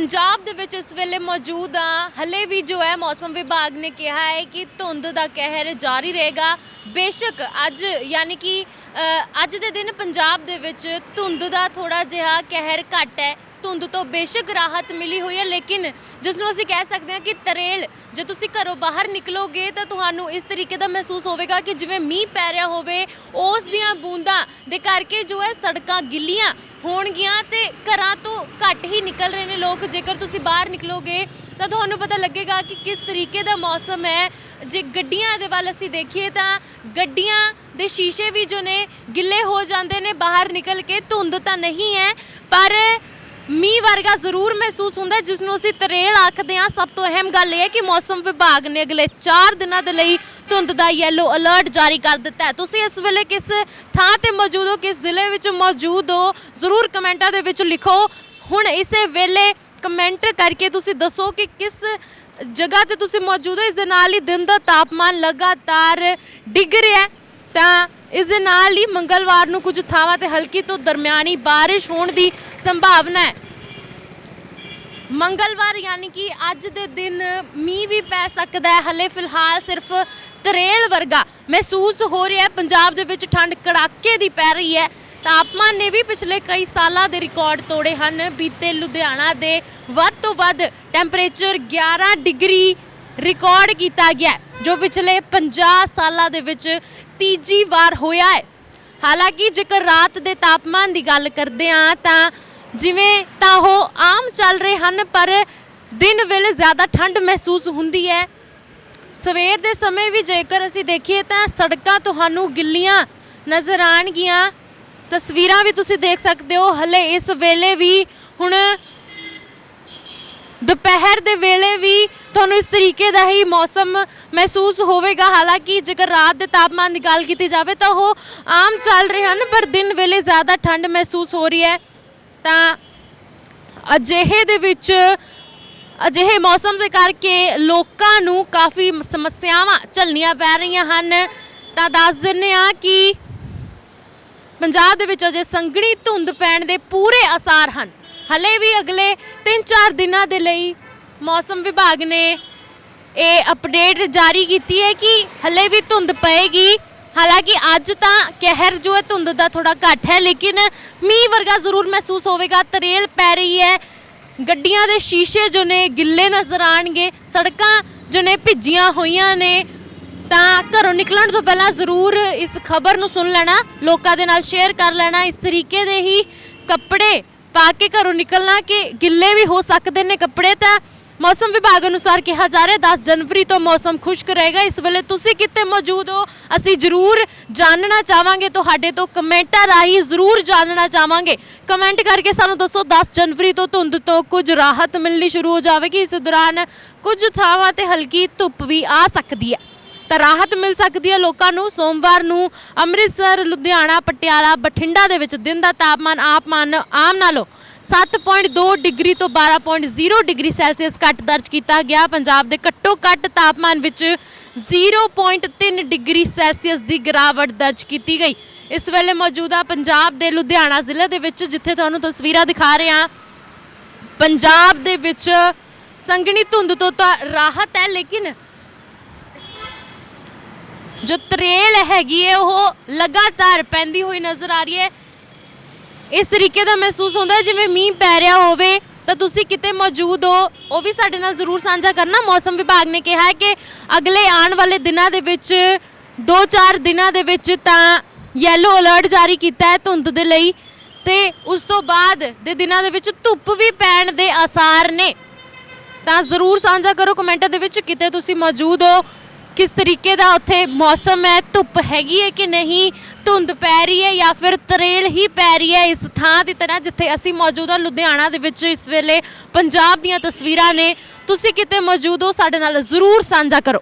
ਪੰਜਾਬ ਦੇ ਵਿੱਚ ਇਸ ਵੇਲੇ ਮੌਜੂਦ ਆ। ਹਲੇ ਵੀ ਜੋ ਹੈ ਮੌਸਮ ਵਿਭਾਗ ਨੇ ਕਿਹਾ ਹੈ ਕਿ ਧੁੰਦ ਦਾ ਕਹਿਰ ਜਾਰੀ ਰਹੇਗਾ। ਬੇਸ਼ੱਕ ਅੱਜ ਯਾਨੀ ਕਿ ਅੱਜ ਦੇ ਦਿਨ ਪੰਜਾਬ ਦੇ ਵਿੱਚ ਧੁੰਦ ਦਾ ਥੋੜਾ ਜਿਹਾ ਕਹਿਰ ਘੱਟ ਹੈ। ਧੁੰਦ ਤੋਂ ਬੇਸ਼ੱਕ ਰਾਹਤ ਮਿਲੀ ਹੋਈ ਹੈ, ਲੇਕਿਨ ਜਿਸ ਨੂੰ ਅਸੀਂ ਕਹਿ ਸਕਦੇ ਹਾਂ ਕਿ ਤਰੇਲ, ਜੇ ਤੁਸੀਂ ਘਰੋਂ ਬਾਹਰ ਨਿਕਲੋਗੇ ਤਾਂ ਤੁਹਾਨੂੰ ਇਸ ਤਰੀਕੇ ਦਾ ਮਹਿਸੂਸ ਹੋਵੇਗਾ ਕਿ ਜਿਵੇਂ ਮੀਂਹ ਪੈ ਰਿਹਾ ਹੋਵੇ, ਉਸ ਦੀਆਂ ਬੂੰਦਾਂ ਦੇ ਕਰਕੇ ਜੋ ਹੈ ਸੜਕਾਂ ਗਿੱਲੀਆਂ ਹੋਣਗੀਆਂ ਤੇ ਘਰਾਂ ਤੋਂ ਘੱਟ ਹੀ ਨਿਕਲ ਰਹੇ ਨੇ ਲੋਕ। ਜੇਕਰ ਤੁਸੀਂ ਬਾਹਰ ਨਿਕਲੋਗੇ, ਤਾਂ ਤੁਹਾਨੂੰ ਪਤਾ ਲੱਗੇਗਾ ਕਿ ਕਿਸ ਤਰੀਕੇ ਦਾ ਮੌਸਮ ਹੈ। ਜੇ ਗੱਡੀਆਂ ਦੇ ਵੱਲ ਅਸੀਂ ਦੇਖੀਏ ਤਾਂ ਗੱਡੀਆਂ ਦੇ ਸ਼ੀਸ਼ੇ ਵੀ ਜੋ ਨੇ ਗਿੱਲੇ ਹੋ ਜਾਂਦੇ ਨੇ, ਬਾਹਰ ਨਿਕਲ ਕੇ ਧੁੰਦ ਤਾਂ ਨਹੀਂ ਹੈ, ਪਰ ਮੀਂਹ ਵਰਗਾ ਜ਼ਰੂਰ ਮਹਿਸੂਸ ਹੁੰਦਾ ਜਿਸ ਨੂੰ ਅਸੀਂ ਤਰੇਲ ਆਖਦੇ ਹਾਂ। ਸਭ ਤੋਂ ਅਹਿਮ ਗੱਲ ਇਹ ਹੈ ਕਿ ਮੌਸਮ ਵਿਭਾਗ ਨੇ ਅਗਲੇ 4 ਦਿਨਾਂ ਦੇ ਲਈ ਧੁੰਦ ਦਾ ਯੈਲੋ ਅਲਰਟ ਜਾਰੀ ਕਰ ਦਿੱਤਾ ਹੈ। ਤੁਸੀਂ ਇਸ ਵੇਲੇ ਕਿਸ ਥਾਂ ਤੇ ਮੌਜੂਦ ਹੋ, ਕਿਸ ਜ਼ਿਲ੍ਹੇ ਵਿੱਚ ਮੌਜੂਦ ਹੋ, ਜ਼ਰੂਰ ਕਮੈਂਟਾਂ ਦੇ ਵਿੱਚ ਲਿਖੋ। ਹੁਣ ਇਸੇ ਵੇਲੇ ਕਮੈਂਟ ਕਰਕੇ ਤੁਸੀਂ ਦੱਸੋ ਕਿ ਕਿਸ ਜਗ੍ਹਾ ਤੇ ਤੁਸੀਂ ਮੌਜੂਦ ਹੋ, ਇਸ ਦੇ ਨਾਲ ਹੀ ਦਿਨ ਦਾ ਤਾਪਮਾਨ ਲਗਾਤਾਰ ਡਿੱਗ ਰਿਹਾ ਤਾਂ ਇਸ ਦੇ ਨਾਲ ਹੀ ਮੰਗਲਵਾਰ ਨੂੰ ਕੁਝ ਥਾਵਾਂ ਤੇ ਹਲਕੀ ਤੋਂ ਦਰਮਿਆਨੀ ਬਾਰਿਸ਼ ਹੋਣ ਦੀ ਸੰਭਾਵਨਾ ਹੈ। ਮੰਗਲਵਾਰ ਯਾਨੀ ਕਿ ਅੱਜ ਦੇ ਦਿਨ ਮੀਂਹ ਵੀ ਪੈ ਸਕਦਾ ਹੈ। ਹਲੇ ਫਿਲਹਾਲ ਸਿਰਫ ਤਰੇਲ ਵਰਗਾ ਮਹਿਸੂਸ ਹੋ ਰਿਹਾ ਹੈ। ਪੰਜਾਬ ਦੇ ਵਿੱਚ ਠੰਡ ਕੜਾਕੇ ਦੀ ਪੈ ਰਹੀ ਹੈ। ਤਾਪਮਾਨ ਨੇ ਵੀ ਪਿਛਲੇ ਕਈ ਸਾਲਾਂ ਦੇ ਰਿਕਾਰਡ ਤੋੜੇ ਹਨ। ਬੀਤੇ ਲੁਧਿਆਣਾ ਦੇ ਵੱਧ ਤੋਂ ਵੱਧ ਟੈਂਪਰੇਚਰ 11 ਡਿਗਰੀ ਰਿਕਾਰਡ ਕੀਤਾ ਗਿਆ ਜੋ ਪਿਛਲੇ 50 ਸਾਲਾਂ ਦੇ ਵਿੱਚ ਤੀਜੀ ਵਾਰ ਹੋਇਆ ਹੈ। ਹਾਲਾਂਕਿ ਜੇਕਰ ਰਾਤ ਦੇ ਤਾਪਮਾਨ ਦੀ ਗੱਲ ਕਰਦੇ ਹਾਂ ਤਾਂ ਜਿਵੇਂ ਤਾਂ ਉਹ ਆਮ ਚੱਲ ਰਹੇ ਹਨ, ਪਰ ਦਿਨ ਵੇਲੇ ਜ਼ਿਆਦਾ ਠੰਡ ਮਹਿਸੂਸ ਹੁੰਦੀ ਹੈ। ਸਵੇਰ ਦੇ ਸਮੇਂ ਵੀ ਜੇਕਰ ਅਸੀਂ ਦੇਖੀਏ ਤਾਂ ਸੜਕਾਂ ਤੁਹਾਨੂੰ ਗਿੱਲੀਆਂ ਨਜ਼ਰ ਆਣਗੀਆਂ ਤਸਵੀਰਾਂ ਵੀ ਤੁਸੀਂ ਦੇਖ ਸਕਦੇ ਹੋ। ਹਲੇ ਇਸ ਵੇਲੇ ਵੀ ਹੁਣ ਦੁਪਹਿਰ ਦੇ ਵੇਲੇ ਵੀ ਤੁਹਾਨੂੰ ਇਸ ਤਰੀਕੇ ਦਾ ਹੀ ਮੌਸਮ ਮਹਿਸੂਸ ਹੋਵੇਗਾ। ਹਾਲਾਂਕਿ ਜੇਕਰ ਰਾਤ ਦੇ ਤਾਪਮਾਨ ਦੀ ਗੱਲ ਕੀਤੀ ਜਾਵੇ ਤਾਂ ਉਹ ਆਮ ਚੱਲ ਰਹੇ ਹਨ, ਪਰ ਦਿਨ ਵੇਲੇ ਜ਼ਿਆਦਾ ਠੰਡ ਮਹਿਸੂਸ ਹੋ ਰਹੀ ਹੈ। ਤਾਂ ਅਜਿਹੇ ਦੇ ਵਿੱਚ, ਅਜਿਹੇ ਮੌਸਮ ਦੇ ਕਰਕੇ ਲੋਕਾਂ ਨੂੰ ਕਾਫੀ ਸਮੱਸਿਆਵਾਂ ਝੱਲਣੀਆਂ ਪੈ ਰਹੀਆਂ ਹਨ। ਤਾਂ ਦੱਸ ਦਿੰਨੇ ਆ ਕਿ ਪੰਜਾਬ ਦੇ ਵਿੱਚ ਅਜੇ ਸੰਘਣੀ ਧੁੰਦ ਪੈਣ ਦੇ ਪੂਰੇ ਅਸਾਰ ਹਨ। ਹਲੇ ਵੀ ਅਗਲੇ 3-4 ਦਿਨਾਂ ਦੇ ਲਈ ਮੌਸਮ ਵਿਭਾਗ ਨੇ ਇਹ ਅਪਡੇਟ ਜਾਰੀ ਕੀਤੀ ਹੈ ਕਿ ਹਲੇ ਵੀ ਧੁੰਦ ਪਏਗੀ। ਹਾਲਾਂਕਿ ਅੱਜ ਤਾਂ ਕਹਿਰ ਜੋ ਹੈ ਧੁੰਦ ਦਾ ਥੋੜਾ ਘੱਟ ਹੈ, ਲੇਕਿਨ ਮੀਂਹ ਵਰਗਾ ਜ਼ਰੂਰ ਮਹਿਸੂਸ ਹੋਵੇਗਾ। ਤਰੇਲ ਪੈ ਰਹੀ ਹੈ। ਗੱਡੀਆਂ ਦੇ ਸ਼ੀਸ਼ੇ ਜੋ ਨੇ ਗਿੱਲੇ ਨਜ਼ਰ ਆਣਗੇ ਸੜਕਾਂ ਜੋ ਨੇ ਭਿੱਜੀਆਂ ਹੋਈਆਂ ਨੇ। ਤਾਂ ਘਰੋਂ ਨਿਕਲਣ ਤੋਂ ਪਹਿਲਾਂ ਜ਼ਰੂਰ ਇਸ ਖਬਰ ਨੂੰ ਸੁਣ ਲੈਣਾ, ਲੋਕਾਂ ਦੇ ਨਾਲ ਸ਼ੇਅਰ ਕਰ ਲੈਣਾ। ਇਸ ਤਰੀਕੇ ਦੇ ਹੀ ਕੱਪੜੇ ਪਾ ਕੇ ਘਰੋਂ ਨਿਕਲਣਾ ਕਿ ਗਿੱਲੇ ਵੀ ਹੋ ਸਕਦੇ ਨੇ ਕੱਪੜੇ ਤਾਂ ਮੌਸਮ ਵਿਭਾਗ ਅਨੁਸਾਰ ਕਿਹਾ ਜਾ ਰਿਹਾ 10 ਜਨਵਰੀ ਤੋਂ ਮੌਸਮ ਖੁਸ਼ਕ ਰਹੇਗਾ। ਇਸ ਵੇਲੇ ਤੁਸੀਂ ਕਿੱਥੇ ਮੌਜੂਦ ਹੋ? ਅਸੀਂ ਜ਼ਰੂਰ ਜਾਣਨਾ ਚਾਹਾਂਗੇ। ਤੁਹਾਡੇ ਤੋਂ ਕਮੈਂਟਾਂ ਰਾਹੀਂ ਜ਼ਰੂਰ ਜਾਣਨਾ ਚਾਹਾਂਗੇ। ਕਮੈਂਟ ਕਰਕੇ ਸਾਨੂੰ ਦੱਸੋ 10 ਜਨਵਰੀ ਤੋਂ ਧੁੰਦ ਤੋਂ ਕੁਝ ਰਾਹਤ ਮਿਲਣੀ ਸ਼ੁਰੂ ਹੋ ਜਾਵੇਗੀ। ਇਸ ਦੌਰਾਨ ਕੁਝ ਥਾਵਾਂ ਤੇ ਹਲਕੀ ਧੁੱਪ ਵੀ ਆ ਸਕਦੀ ਹੈ। ਤਾਂ ਰਾਹਤ ਮਿਲ ਸਕਦੀ ਹੈ ਲੋਕਾਂ ਨੂੰ। ਸੋਮਵਾਰ ਨੂੰ ਅੰਮ੍ਰਿਤਸਰ, ਲੁਧਿਆਣਾ, ਪਟਿਆਲਾ, ਬਠਿੰਡਾ ਦੇ ਵਿੱਚ ਦਿਨ ਦਾ ਤਾਪਮਾਨ, ਆਪਮਾਨ ਆਮ ਨਾਲੋਂ 7.2 ਡਿਗਰੀ ਤੋਂ 12.0 ਡਿਗਰੀ ਸੈਲਸੀਅਸ ਘੱਟ ਦਰਜ ਕੀਤਾ ਗਿਆ। ਪੰਜਾਬ ਦੇ ਘੱਟੋ ਘੱਟ ਤਾਪਮਾਨ ਵਿੱਚ 0.3 ਡਿਗਰੀ ਸੈਲਸੀਅਸ ਦੀ ਗਿਰਾਵਟ ਦਰਜ ਕੀਤੀ ਗਈ। ਇਸ ਵੇਲੇ ਮੌਜੂਦਾ ਪੰਜਾਬ ਦੇ ਲੁਧਿਆਣਾ ਜ਼ਿਲ੍ਹੇ ਦੇ ਵਿੱਚ, ਜਿੱਥੇ ਤੁਹਾਨੂੰ ਤਸਵੀਰਾਂ ਦਿਖਾ ਰਹੇ ਹਾਂ, ਪੰਜਾਬ ਦੇ ਵਿੱਚ ਸੰਘਣੀ ਧੁੰਦ ਤੋਂ ਤਾਂ ਰਾਹਤ ਹੈ, ਲੇਕਿਨ ਜੋ ਤਰੇਲ ਹੈਗੀ ਹੈ ਉਹ ਲਗਾਤਾਰ ਪੈਂਦੀ ਹੋਈ ਨਜ਼ਰ ਆ ਰਹੀ ਹੈ ਇਸ ਤਰੀਕੇ ਦਾ ਮਹਿਸੂਸ ਹੁੰਦਾ ਹੈ, ਜਿਵੇਂ ਮੀਂਹ ਪੈ ਰਿਹਾ ਹੋਵੇ, ਤਾਂ ਤੁਸੀਂ ਕਿਤੇ ਮੌਜੂਦ ਹੋ, ਉਹ ਵੀ ਸਾਡੇ ਨਾਲ ਜ਼ਰੂਰ ਸਾਂਝਾ ਕਰਨਾ। ਮੌਸਮ ਵਿਭਾਗ ਨੇ ਕਿਹਾ ਹੈ ਕਿ ਅਗਲੇ ਆਉਣ ਵਾਲੇ ਦਿਨਾਂ ਦੇ ਵਿੱਚ 2-4 ਦਿਨਾਂ ਦੇ ਵਿੱਚ ਤਾਂ ਯੈਲੋ ਅਲਰਟ ਜਾਰੀ ਕੀਤਾ ਹੈ ਧੁੰਦ ਦੇ ਲਈ, ਤੇ ਉਸ ਤੋਂ ਬਾਅਦ ਦੇ ਦਿਨਾਂ ਦੇ ਵਿੱਚ ਧੁੱਪ ਵੀ ਪੈਣ ਦੇ ਆਸਾਰ ਨੇ। ਤਾਂ ਜ਼ਰੂਰ ਸਾਂਝਾ ਕਰੋ ਕਮੈਂਟਾਂ ਦੇ ਵਿੱਚ, ਕਿਤੇ ਤੁਸੀਂ ਮੌਜੂਦ ਹੋ ਕਿਸ ਤਰੀਕੇ ਦਾ ਉੱਥੇ ਮੌਸਮ ਹੈ? ਧੁੱਪ ਹੈਗੀ ਹੈ ਕਿ ਨਹੀਂ? ਧੁੰਦ ਪੈ ਰਹੀ ਹੈ ਜਾਂ ਫਿਰ ਤਰੇਲ ਹੀ ਪੈ ਰਹੀ ਹੈ ਇਸ ਥਾਂ ਦੀ ਤਰ੍ਹਾਂ ਜਿੱਥੇ ਅਸੀਂ ਮੌਜੂਦ ਹਾਂ ਲੁਧਿਆਣਾ ਦੇ ਵਿੱਚ ਇਸ ਵੇਲੇ ਪੰਜਾਬ ਦੀਆਂ ਤਸਵੀਰਾਂ ਨੇ। ਤੁਸੀਂ ਕਿਤੇ ਮੌਜੂਦ ਹੋ ਸਾਡੇ ਨਾਲ ਜ਼ਰੂਰ ਸਾਂਝਾ ਕਰੋ।